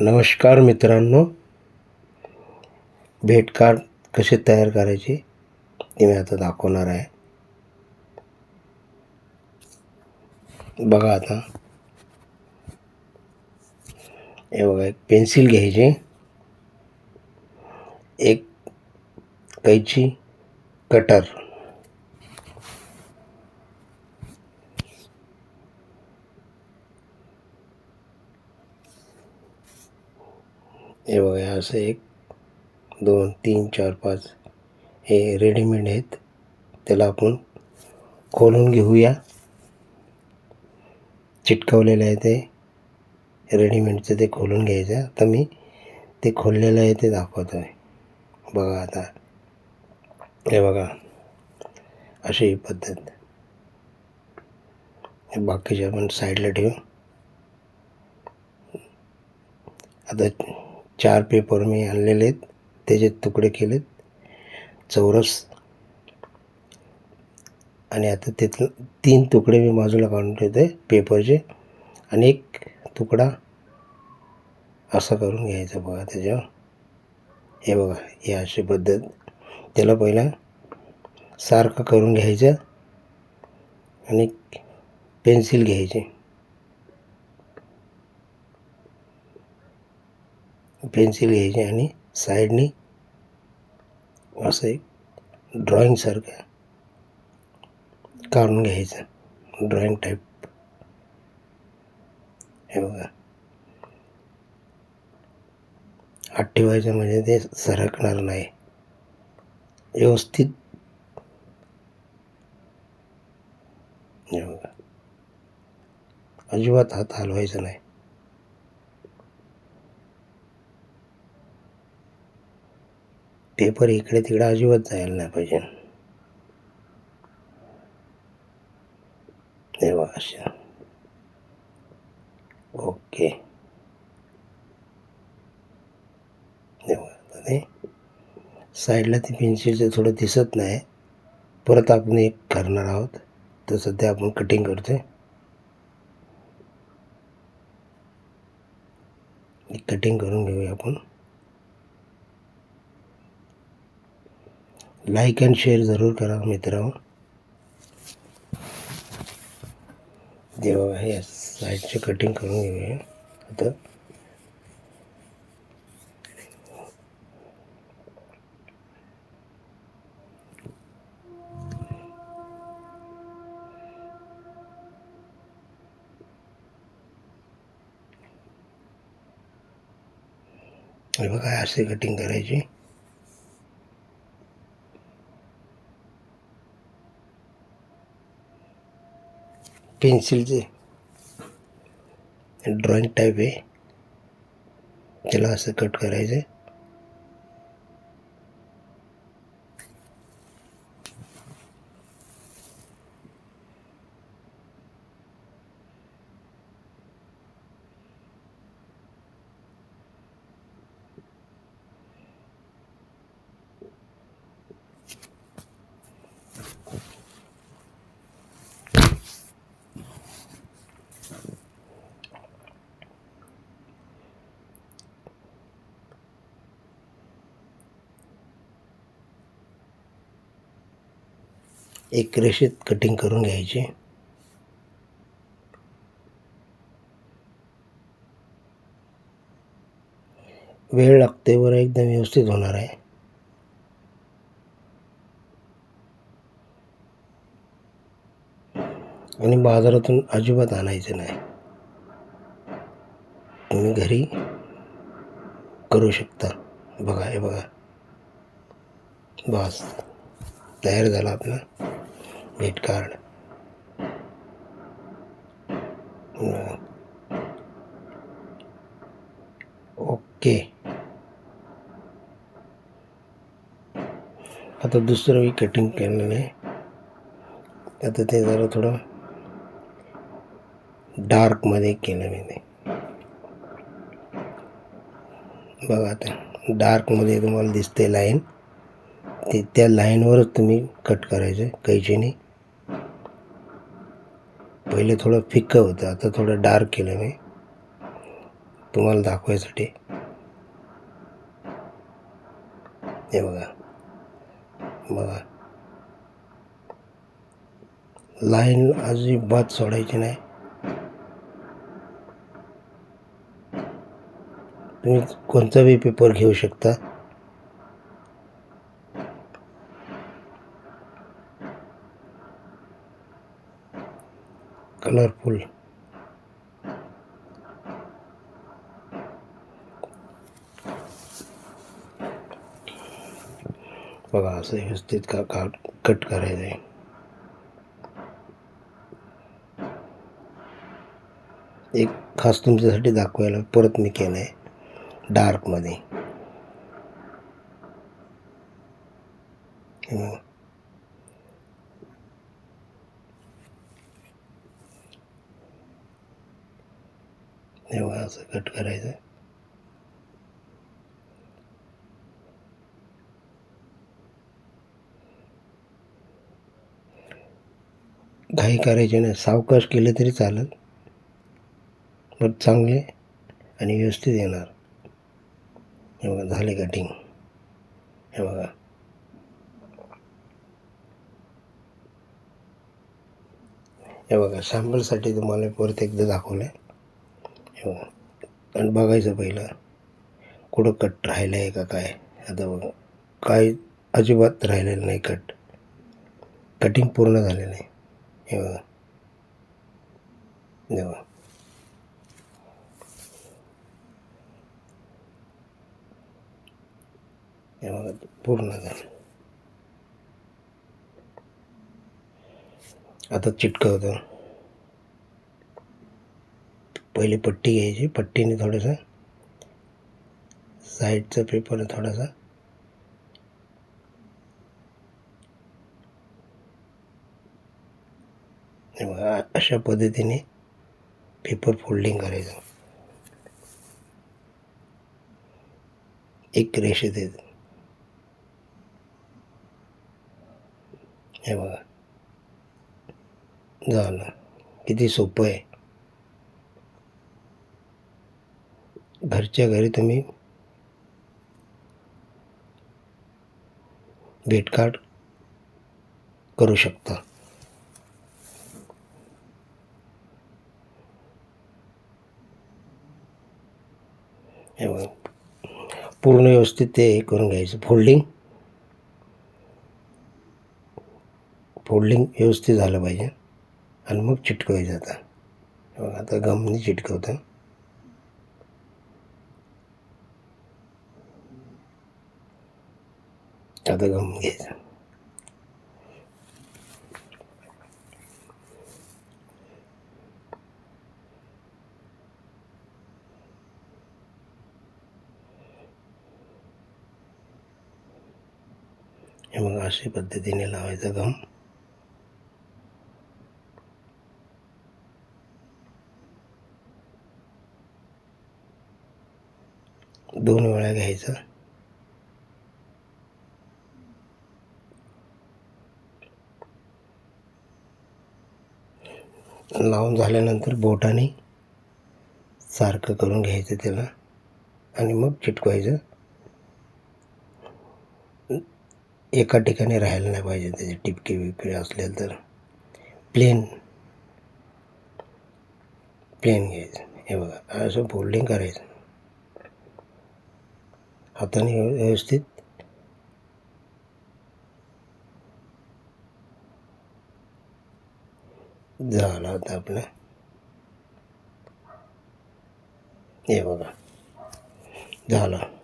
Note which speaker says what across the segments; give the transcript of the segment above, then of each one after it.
Speaker 1: नमस्कार मित्रांनो. भेट कार्ड कसे तयार करायचे ते मी आता दाखवणार आहे. बघा आता. हे बघा एक पेन्सिल घ्यायची. एक कैची कटर. हे बघा हे असं एक दोन तीन चार पाच हे रेडीमेड आहेत. त्याला आपण खोलून घेऊया. चिटकवलेलं आहे ते. रेडीमेडचं ते खोलून घ्यायचं. आता मी ते खोललेलं आहे ते दाखवतो आहे बघा आता. हे बघा. अशी ही पद्धत. बाकीच्या बाकीचे आपण साईडला ठेवू. आता चार पेपर मी आणलेले आहेत. त्याचे तुकडे केलेत. चौरस. आणि आता तिथलं तीन तुकडे मी बाजूला काढून ठेवते पेपरचे आणि एक तुकडा असा करून घ्यायचा बघा त्याच्यावर. हे बघा हे अशी पद्धत. त्याला पहिला सारखं करून घ्यायचं आणि पेन्सिल घ्यायची. पेन्सिल घ्यायची आणि साईडनी असं एक ड्रॉईंगसारखं काढून घ्यायचं. Drawing type. हे बघा. हात ठेवायचं म्हणजे ते सरकणार नाही. व्यवस्थित. हे बघा. अजिबात हात हलवायचा नाही. पेपर इकडे तिकडे अजिबात जायला नाही पाहिजे. हे अशा. ओके. हे ते साईडला ते पेन्सिलचं थोडं दिसत नाही. परत आपण एक करणार आहोत. तर सध्या आपण कटिंग करतोय. कटिंग करून घेऊया आपण. लाईक अँड शेअर जरूर करा मित्रांनो देवा हे साईडचे कटिंग करून घेऊया. आता. बघा असे कटिंग करायची. पेन्सिलचे ड्रॉईंग टाईप आहे. त्याला असं कट करायचं एक रेषेत कटिंग करून घ्यायची. वेळ लागते बरं एकदम व्यवस्थित होणार आहे. आणि बाजारातून अजिबात आणायचं नाही. तुम्ही घरी करू शकता. बघा हे बघा. बस तयार झाला आपला. भेट कार्ड ओके. आता दुसरं मी कटिंग केलेलं आहे. आता ते जरा थोडं डार्कमध्ये केलं मी ते. बघा आता डार्कमध्ये तुम्हाला दिसते लाईन ते त्या लाईनवरच तुम्ही कट करायचं कैचीने पहिले थोडं फिक्कं होतं आता थोडं डार्क केलं मी. तुम्हाला दाखवायसाठी. हे बघा. बघा. लाईन अजिबात सोडायची नाही. तुम्ही कोणता बी पेपर घेऊ शकता. बघा असं व्यवस्थित का काट कट करायचं आहे एक खास तुमच्यासाठी दाखवायला परत मी केलं आहे डार्कमध्ये असं कट करायचं. काही करायचे नाही. सावकाश केलं तरी चालेल. पण चांगले आणि व्यवस्थित येणार. हे बघा झाले कटिंग हे बघा. हे बघा सॅम्पलसाठी तुम्हाला परत एकदा दाखवलं आहे हे बघा. आणि बघायचं पहिलं कुठं कट राहिलं आहे का काय? आता बघा. काय अजिबात राहिलेलं नाही कट कटिंग पूर्ण झालेलं आहे. हे बघा हे बघा हे बघा पूर्ण झालं आता चिटकवतो. पहिली पट्टी घ्यायची. पट्टीने थोडंसं साईडचा पेपर थोडासा अशा पद्धतीने पेपर फोल्डिंग करायचं. एक रेषेत येत. हे बघा. झालं. किती सोपं आहे. घरच्या घरी तुम्ही भेटघाट करू शकता. हे बघा. पूर्ण व्यवस्थित ते हे करून घ्यायचं. फोल्डिंग फोल्डिंग व्यवस्थित झालं पाहिजे. आणि मग चिटकवायचं आता. हे बघा आता गमनी चिटकवतं. आता गम घ्यायचं हे मग अशा पद्धतीने लावायचा गम दोन वेळा घ्यायचं. लावून झाल्यानंतर बोटाने सारखं करून घ्यायचं त्याला. आणि मग चिटकवायचं. एका ठिकाणी राहायला नाही पाहिजे. त्याचे टिपके बिपके असले तर प्लेन प्लेन घ्यायचं. हे बघा असं फोल्डिंग करायचं. हाताने व्यव- व्यवस्थित झालं आता आपलं. हे बघा झालं.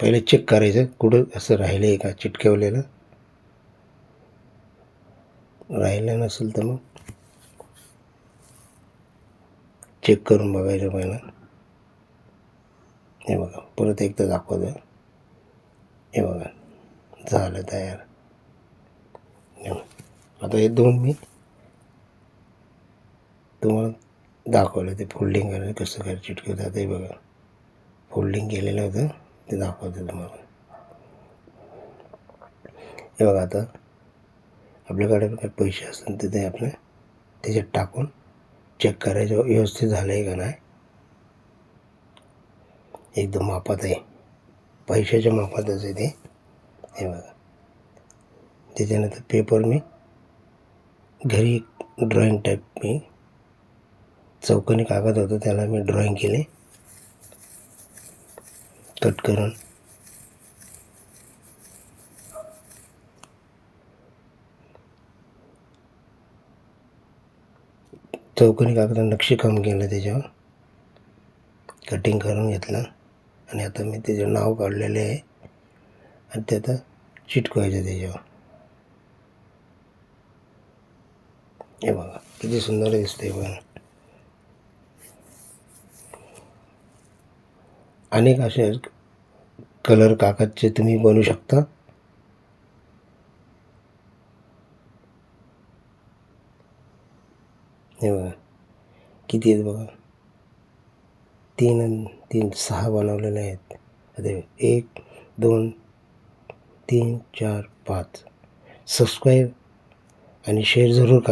Speaker 1: पहिले चेक करायचं कुठं असं राहिलं आहे का? चिटकवलेलं. राहिलं नसेल तर मग चेक करून बघायचं पहिला. हे बघा परत एकदा दाखवतो. हे बघा झालं तयार. आता हे दोन मी तुम्हाला दाखवलं ते फोल्डिंग करायचं कसं काय चिटकवतात ते बघा. फोल्डिंग केलेलं होतं. ते दाखवते तुम्हाला. हे बघा आता आपल्याकडे काही पैसे असतील तर ते आपलं त्याच्यात टाकून चेक करायचं व्यवस्थित झालं आहे का नाही? एकदम मापात आहे. पैशाच्या मापातच आहे ते. हे बघा. त्याच्यानंतर पेपर मी घरी ड्रॉईंग टाईप मी चौकोनी कागद होतं त्याला मी ड्रॉईंग केले. तटकरण करून. चौकोनी कागदात नक्षीकाम केलं त्याच्यावर. कटिंग करून घेतलं. आणि आता मी त्याचं नाव काढलेले आहे. आणि ते आता चिटकवायचं त्याच्यावर. हे बघा किती सुंदर दिसते बघा अनेक असे कलर कागदचे तुम्ही बनवू शकता. हे बघा किती आहेत बघा. तीन तीन सहा बनवलेले आहेत. अरे एक दोन तीन चार पाच. सबस्क्राईब आणि शेअर जरूर करा.